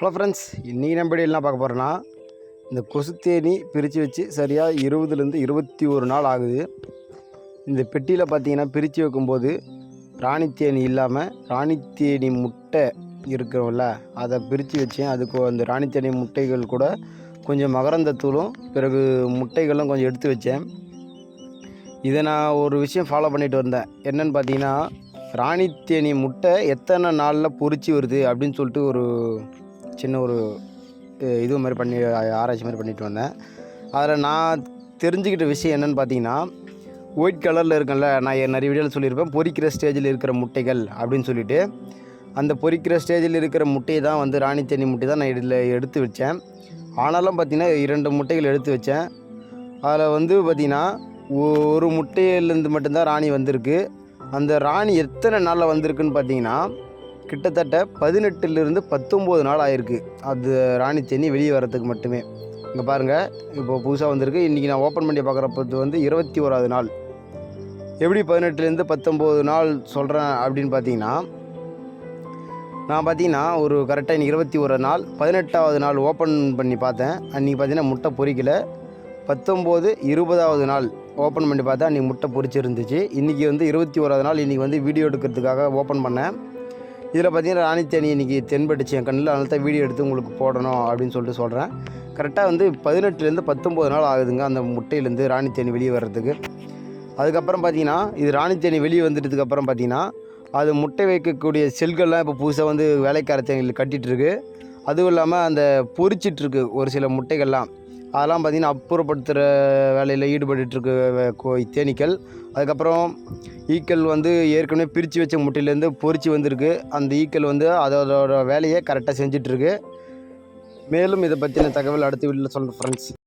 Hello friends இன்றைக்கி நம்ம video என்ன பார்க்க போகிறேன்னா இந்த கொசுத்தேனி பிரித்து வச்சு சரியாக இருபதுலேருந்து இருபத்தி ஒரு நாள் ஆகுது. இந்த பெட்டியில் பார்த்தீங்கன்னா பிரித்து வைக்கும்போது ராணித்தேனி இல்லாமல் ராணித்தேனி முட்டை இருக்கிறோம்ல அதை பிரித்து வச்சேன் அதுக்கு அந்த ராணித்தேனி முட்டைகள் கூட கொஞ்சம் மகரந்தத்தூளும் பிறகு முட்டைகளும் கொஞ்சம் எடுத்து வச்சேன். இதை நான் ஒரு விஷயம் ஃபாலோ பண்ணிட்டு வந்தேன். என்னன்னு பார்த்தீங்கன்னா ராணித்தேனி முட்டை எத்தனை நாளில் பொரிச்சு வருது அப்படின்னு சொல்லிட்டு ஒரு சின்ன ஒரு இது மாதிரி பண்ணி ஆராய்ச்சி மாதிரி பண்ணிட்டு வந்தேன். அதில் நான் தெரிஞ்சுக்கிட்ட விஷயம் என்னன்னு பார்த்தீங்கன்னா ஒயிட் கலரில் இருக்கும்ல நான் என் நிறைய வீடியோவில் சொல்லியிருப்பேன் பொறிக்கிற ஸ்டேஜில் இருக்கிற முட்டைகள் அப்படின்னு சொல்லிட்டு. அந்த பொறிக்கிற ஸ்டேஜில் இருக்கிற முட்டையை தான் வந்து ராணி தண்ணி முட்டை தான் நான் இதில் எடுத்து வச்சேன். ஆனாலும் பார்த்திங்கன்னா இரண்டு முட்டைகள் எடுத்து வச்சேன். அதில் வந்து பார்த்திங்கன்னா ஒரு முட்டையிலேருந்து மட்டும்தான் ராணி வந்திருக்கு. அந்த ராணி எத்தனை நாளில் வந்திருக்குன்னு பார்த்தீங்கன்னா கிட்டத்தட்ட பதினெட்டுலேருந்து பத்தொம்போது நாள் ஆயிருக்கு. அது ராணி தேனி வெளியே வரதுக்கு மட்டுமே. இங்கே பாருங்கள் இப்போ புதுசாக வந்திருக்கு. இன்றைக்கி நான் ஓப்பன் பண்ணி பார்க்குறப்ப வந்து இருபத்தி ஓராவது நாள். எப்படி பதினெட்டுலேருந்து பத்தொம்போது நாள் சொல்கிறேன் அப்படின்னு பார்த்தீங்கன்னா நான் பார்த்தீங்கன்னா ஒரு கரெக்டாக இன்றைக்கி இருபத்தி ஒரு நாள் பதினெட்டாவது நாள் ஓப்பன் பண்ணி பார்த்தேன். அன்றைக்கி பார்த்தீங்கன்னா முட்டை பொறிக்கலை பத்தொம்போது இருபதாவது நாள் ஓப்பன் பண்ணி பார்த்தேன். அன்றைக்கி முட்டை பொரிச்சிருந்துச்சு. இன்றைக்கி வந்து இருபத்தி ஓராவது நாள் இன்றைக்கி வந்து வீடியோ எடுக்கிறதுக்காக ஓப்பன் பண்ணேன். இதில் பார்த்தீங்கன்னா தேனி இன்றைக்கி தென்பட்டுச்சு. என் கண்ணில் அதனால தான் வீடியோ எடுத்து உங்களுக்கு போடணும் அப்படின்னு சொல்லிட்டு சொல்கிறேன் கரெக்டாக வந்து பதினெட்டுலேருந்து பத்தொம்போது நாள் ஆகுதுங்க அந்த முட்டையிலேருந்து ராணித்தேனி வெளியே வர்றதுக்கு. அதுக்கப்புறம் பார்த்தீங்கன்னா இது ராணித்தேனி வெளியே வந்துட்டதுக்கப்புறம் பார்த்தீங்கன்னா அது முட்டை வைக்கக்கூடிய செல்கள்லாம் இப்போ புதுசாக வந்து வேலைக்காரத்தைகள் கட்டிகிட்டு இருக்கு. அதுவும் இல்லாமல் அந்த பொறிச்சிட்ருக்கு ஒரு சில முட்டைகள்லாம். அதெல்லாம் பார்த்திங்கன்னா அப்புறப்படுத்துகிற வேலையில் ஈடுபட்டுருக்கு கோ- தேனீக்கள். அதுக்கப்புறம் ஈக்கள் வந்து ஏற்கனவே பிரித்து வச்ச முட்டையிலேருந்து பொரிச்சு வந்திருக்கு. அந்த ஈக்கள் வந்து அதோட வேலையை கரெக்டாக செஞ்சிட்ருக்கு. மேலும் இதை பற்றின தகவல் அடுத்த வீட்டில் சொல்கிறேன் ஃப்ரெண்ட்ஸ்